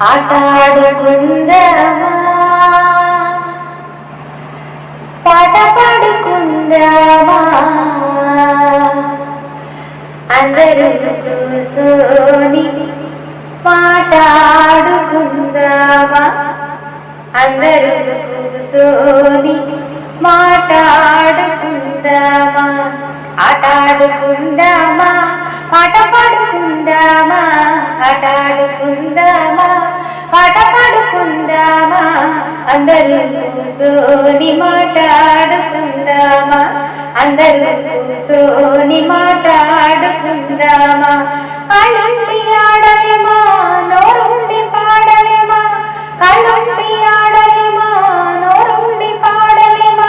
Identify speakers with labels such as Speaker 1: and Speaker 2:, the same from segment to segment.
Speaker 1: ఆటాడుకుందామా? పాట పాడుకుందామా అందరూ కూసోని మాట్లాడుకుందామా అందరూ కూసోని మాట్లాడుకుందామా ఆటాడుకుందామా? అందరూ కూసోని మాట్లాడుకుందామా? అందరూ కూసోని మాట్లాడుకుందామా? కళ్ళుండి ఆడలేమా? నోరుండి పాడలేమా? కళ్ళుండి ఆడలేమా? నోరుండి పాడలేమా?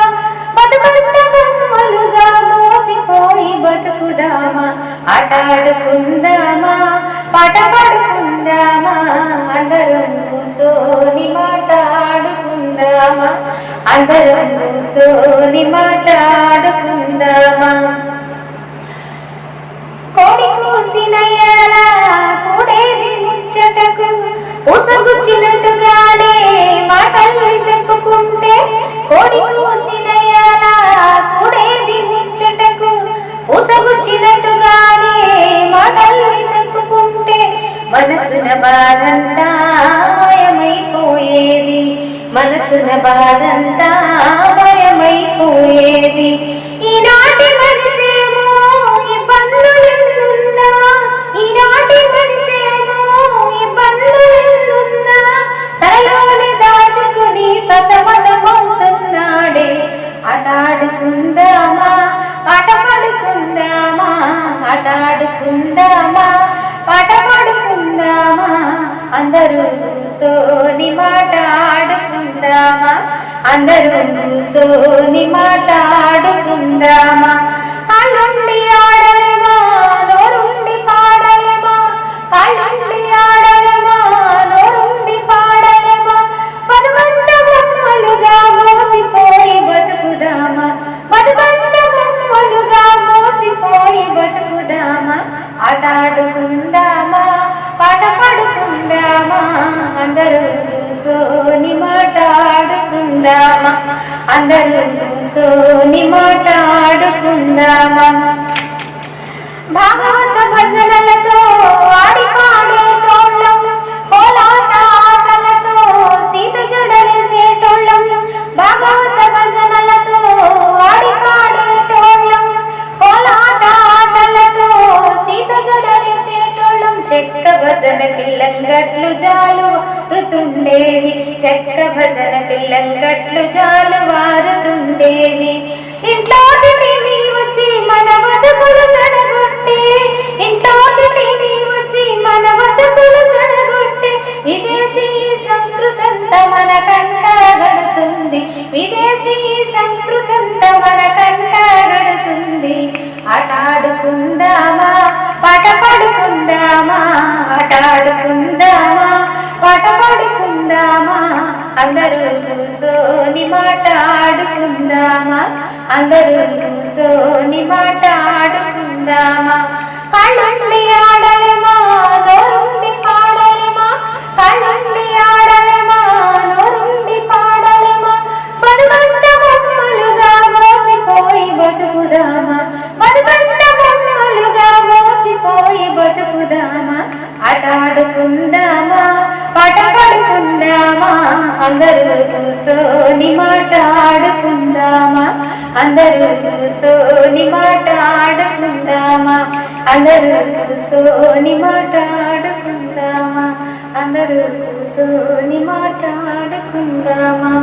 Speaker 1: బతుకంత బొమ్మలుగా మోసిపోయి బతుకుదామా? ఆటాడుకుందామా పాట పాడుకుందామా? అందరూ కూసోని మాట్లాడుకుందామా అందరం సోని మాట్లాడుకుందామా? కోడి కూసిన కూడేది ముచ్చటకు ఉసగుచ్చినట్టుగానే మాటల్ని చెప్పుకుంటే కోడి కూసిన కూడేది ముచ్చటకు ఉసగుచ్చినట్టుగానే మాటల్ని చెప్పుకుంటే మనసున బాధంతా మాయమైపోయేది. మనసున బాధంతా మాయమైపోయేది ఈనాటి మనసేమో ఇబ్బందులెన్నున్నా ఈనాటి మనసేమో ఇబ్బందులెన్నున్నా తనలోనే దాచుకుని సతమతమవుతున్నాడే. అటాడుకుందామా పాట పాడుకుందామా ఆటాడుకుందామా పాట పాడుకుందామా అందరూ కూసోని మాట్లాడుకుందామా? అందరూ కూసోని మాట్లాడుకుందామా? కాళ్ళుండి మాట్లాడుకుందామా అందరూ కూసోని మాట్లాడుకుందామా? భాగవత పిల్లంగట్లు జాలు రుతుండేవి చెక్క భజన పిల్లంగట్లు జాలు వారుతుండేవి. ఇంట్లోకి టీవీ వచ్చి మన బతుకులు సడగొట్టి. ఇంట్లోకి టీవీ వచ్చి మన బతుకులు సడగొట్టి. విదేశీ సంస్కృతంత మన కంట గడుతుంది. విదేశీ సంస్కృతంత మన కంట గడుతుంది. ఆటాడుకుందామా పాట పాడుకుందామా? ఆటాడుకుందామా పాట పాడుకుందామా? అందరూ కూసోని మాట్లాడుకుందామా? అందరూ కూసోని మాట్లాడుకుందామా? కళ్ళుండి అందరూ కూసోని మాట్లాడుకుందామా అందరూ కూసోని మాట్లాడుకుందామా అందరూ కూసోని మాట్లాడుకుందామా అందరూ కూసోని మాట్లాడుకుందామా